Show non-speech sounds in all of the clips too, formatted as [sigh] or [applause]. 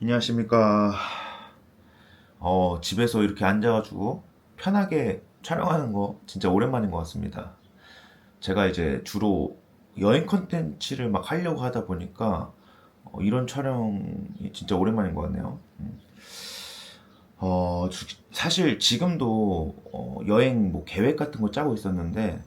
안녕하십니까. 어, 집에서 이렇게 앉아가지고 편하게 촬영하는 거 진짜 오랜만인 것 같습니다. 제가 이제 주로 여행 컨텐츠를 막 하려고 하다 보니까 어, 이런 촬영이 진짜 오랜만인 것 같네요. 음. 어, 주- 사실 지금도 어, 여행 뭐 계획 같은 거 짜고 있었는데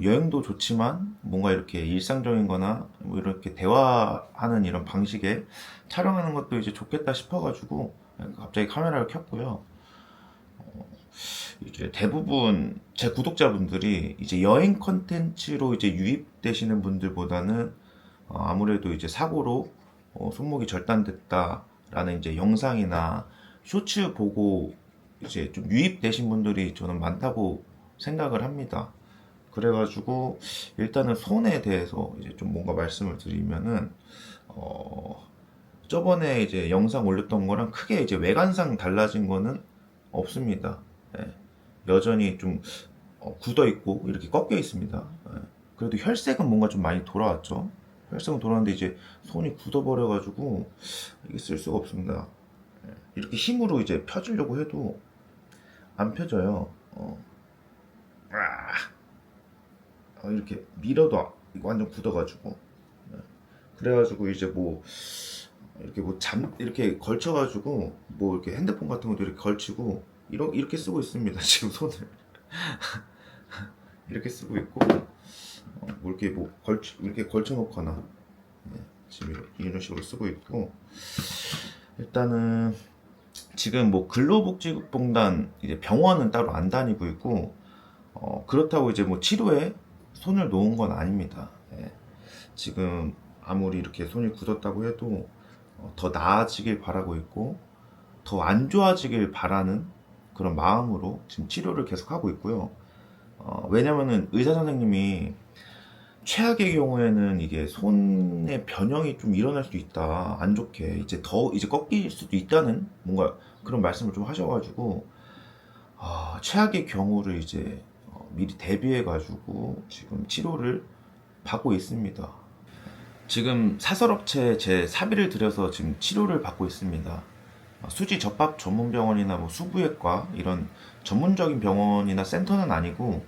여행도 좋지만 뭔가 이렇게 일상적인 거나 뭐 이렇게 대화하는 이런 방식에 촬영하는 것도 이제 좋겠다 싶어가지고 갑자기 카메라를 켰고요. 어, 이제 대부분 제 구독자분들이 이제 여행 컨텐츠로 이제 유입되시는 분들보다는 어, 아무래도 이제 사고로 어, 손목이 절단됐다라는 이제 영상이나 쇼츠 보고 이제 좀 유입되신 분들이 저는 많다고 생각을 합니다. 그래가지고 일단은 손에 대해서 이제 좀 뭔가 말씀을 드리면은 어 저번에 이제 영상 올렸던 거랑 크게 이제 외관상 달라진 거는 없습니다. 예. 여전히 좀 어, 굳어 있고 이렇게 꺾여 있습니다. 예. 그래도 혈색은 뭔가 좀 많이 돌아왔죠. 혈색은 돌아왔는데 이제 손이 굳어버려가지고 이게 쓸 수가 없습니다. 예. 이렇게 힘으로 이제 펴주려고 해도 안 펴져요. 어. 아. 어, 이렇게 밀어도 완전 굳어가지고 네. 그래가지고 이제 뭐 이렇게 뭐 잠 이렇게 걸쳐가지고 뭐 이렇게 핸드폰 같은 것도 이렇게 걸치고 이렇게 이렇게 쓰고 있습니다 [laughs] 지금 손을 이렇게 쓰고 있고 어, 뭐 이렇게 뭐 걸치 이렇게 걸쳐놓거나 네, 지금 이런- 이런 식으로 쓰고 있고 일단은 지금 뭐 근로복지공단 이제 병원은 따로 안 다니고 있고 어, 그렇다고 이제 뭐 치료에 손을 놓은 건 아닙니다. 예. 지금 아무리 이렇게 손이 굳었다고 해도 어, 더 나아지길 바라고 있고 더 안 좋아지길 바라는 그런 마음으로 지금 치료를 계속 하고 있고요. 어, 왜냐면은 의사 선생님이 최악의 경우에는 이게 손의 변형이 좀 일어날 수도 있다. 안 좋게. 이제 더, 이제 꺾일 수도 있다는 뭔가 그런 말씀을 좀 하셔가지고, 아, 최악의 경우를 이제 어, 미리 대비해가지고 지금 치료를 받고 있습니다. 지금 사설업체 제 사비를 들여서 지금 치료를 받고 있습니다. 어, 수지 접합 전문 병원이나 뭐 수부외과 이런 전문적인 병원이나 센터는 아니고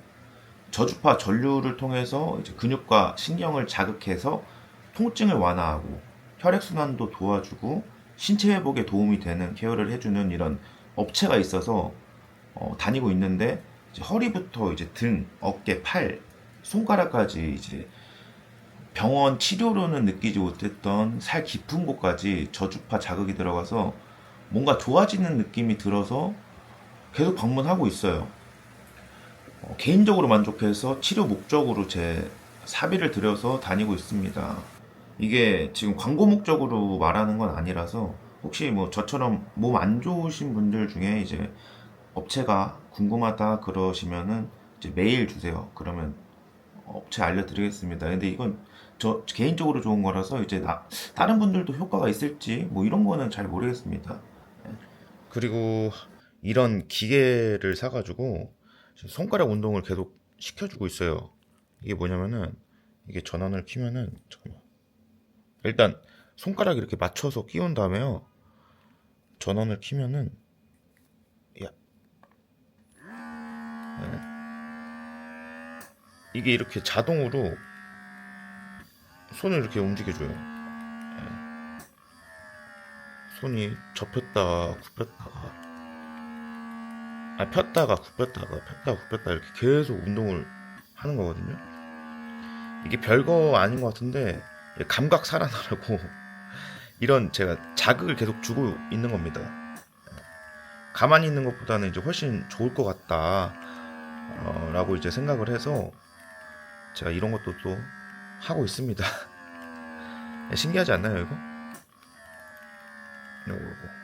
저주파 전류를 통해서 근육과 신경을 자극해서 통증을 완화하고 혈액순환도 도와주고 신체 회복에 도움이 되는 케어를 해주는 이런 업체가 있어서 어, 다니고 있는데 이제 허리부터 이제 등, 어깨, 팔, 손가락까지 이제 병원 치료로는 느끼지 못했던 살 깊은 곳까지 저주파 자극이 들어가서 뭔가 좋아지는 느낌이 들어서 계속 방문하고 있어요. 어, 개인적으로 만족해서 치료 목적으로 제 사비를 들여서 다니고 있습니다. 이게 지금 광고 목적으로 말하는 건 아니라서 혹시 뭐 저처럼 몸 안 좋으신 분들 중에 이제 업체가 궁금하다 그러시면은 이제 메일 주세요. 그러면 업체 알려드리겠습니다. 근데 이건 저 개인적으로 좋은 거라서 이제 나, 다른 분들도 효과가 있을지 뭐 이런 거는 잘 모르겠습니다. 그리고 이런 기계를 사가지고 손가락 운동을 계속 시켜주고 있어요. 이게 뭐냐면은 이게 전원을 키면은 잠깐만. 일단 손가락 이렇게 맞춰서 끼운 다음에요. 전원을 키면은 야. 네. 이게 이렇게 자동으로 손을 이렇게 움직여줘요. 네. 손이 접혔다가 굽혔다가 아 폈다가 굽혔다가 폈다가 굽혔다 이렇게 계속 운동을 하는 거거든요. 이게 별거 아닌 것 같은데 감각 살아나라고 [laughs] 이런 제가 자극을 계속 주고 있는 겁니다. 가만히 있는 것보다는 이제 훨씬 좋을 것 같다 어, 라고 이제 생각을 해서 제가 이런 것도 또 하고 있습니다. [laughs] 신기하지 않나요 이거? 요거 요거.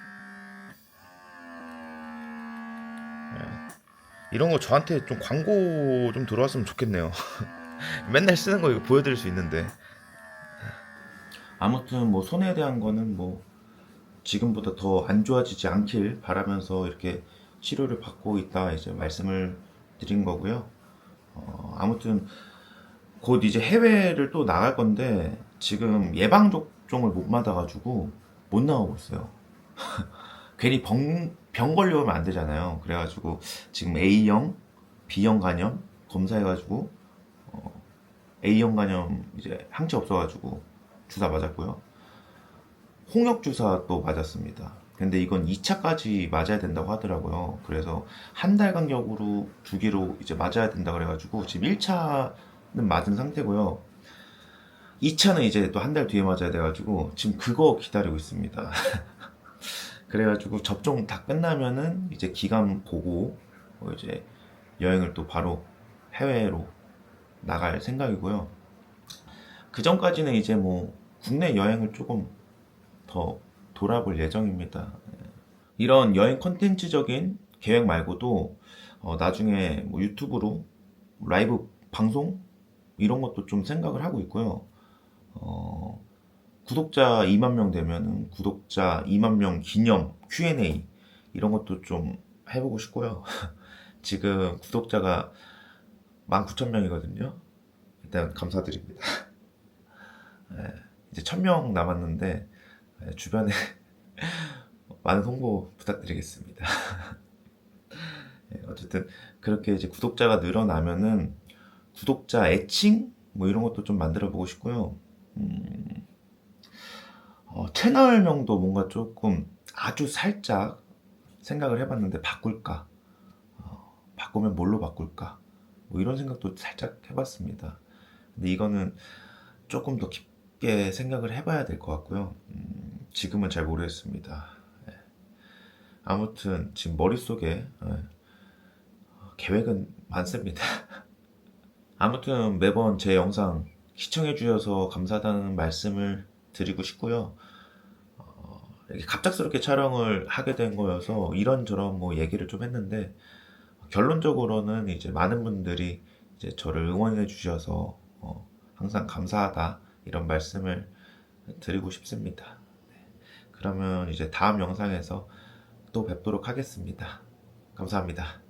이런 거 저한테 좀 광고 좀 들어왔으면 좋겠네요. [laughs] 맨날 쓰는 거 이거 보여드릴 수 있는데. 아무튼 뭐 손에 대한 거는 뭐 지금보다 더 안 좋아지지 않길 바라면서 이렇게 치료를 받고 있다 이제 말씀을 드린 거고요. 어, 아무튼 곧 이제 해외를 또 나갈 건데 지금 예방 접종을 못 받아가지고 못 나가고 있어요. [laughs] 괜히 병, 병 걸려오면 안 되잖아요. 그래가지고 지금 A형, B형 간염 검사해가지고 어, A형 간염 이제 항체 없어가지고 주사 맞았고요. 홍역 주사 또 맞았습니다. 근데 이건 2차까지 맞아야 된다고 하더라고요. 그래서 한 달 간격으로 두 개로 이제 맞아야 된다 그래가지고 지금 1차는 맞은 상태고요. 2차는 이제 또 한 달 뒤에 맞아야 돼가지고 지금 그거 기다리고 있습니다. [laughs] 그래가지고 접종 다 끝나면은 이제 기간 보고 어, 이제 여행을 또 바로 해외로 나갈 생각이고요. 그 전까지는 이제 뭐 국내 여행을 조금 더 돌아볼 예정입니다. 예. 이런 여행 컨텐츠적인 계획 말고도 어, 나중에 뭐 유튜브로 라이브 방송 이런 것도 좀 생각을 하고 있고요. 어, 구독자 2만 명 되면은 구독자 2만 명 기념 Q&A 이런 것도 좀 해보고 싶고요. [laughs] 지금 구독자가 19,000명이거든요. 일단 감사드립니다. [laughs] 예, 이제 1,000명 남았는데 예, 주변에 [laughs] 많은 홍보 부탁드리겠습니다. 예, 어쨌든 그렇게 이제 구독자가 늘어나면은 구독자 애칭 뭐 이런 것도 좀 만들어 보고 싶고요. 음, 어, 채널명도 뭔가 조금 아주 살짝 생각을 해봤는데 바꿀까? 어, 바꾸면 뭘로 바꿀까? 뭐 이런 생각도 살짝 해봤습니다. 근데 이거는 조금 더 깊게 생각을 해봐야 될 것 같고요. 음, 지금은 잘 모르겠습니다. 예. 아무튼 지금 머릿속에 예, 계획은 많습니다. [laughs] 아무튼 매번 제 영상 시청해 주셔서 감사하다는 말씀을 드리고 싶고요. 어, 이렇게 갑작스럽게 촬영을 하게 된 거여서 이런저런 뭐 얘기를 좀 했는데 결론적으로는 이제 많은 분들이 이제 저를 응원해 주셔서 어, 항상 감사하다 이런 말씀을 드리고 싶습니다. 네. 그러면 이제 다음 영상에서 또 뵙도록 하겠습니다. 감사합니다.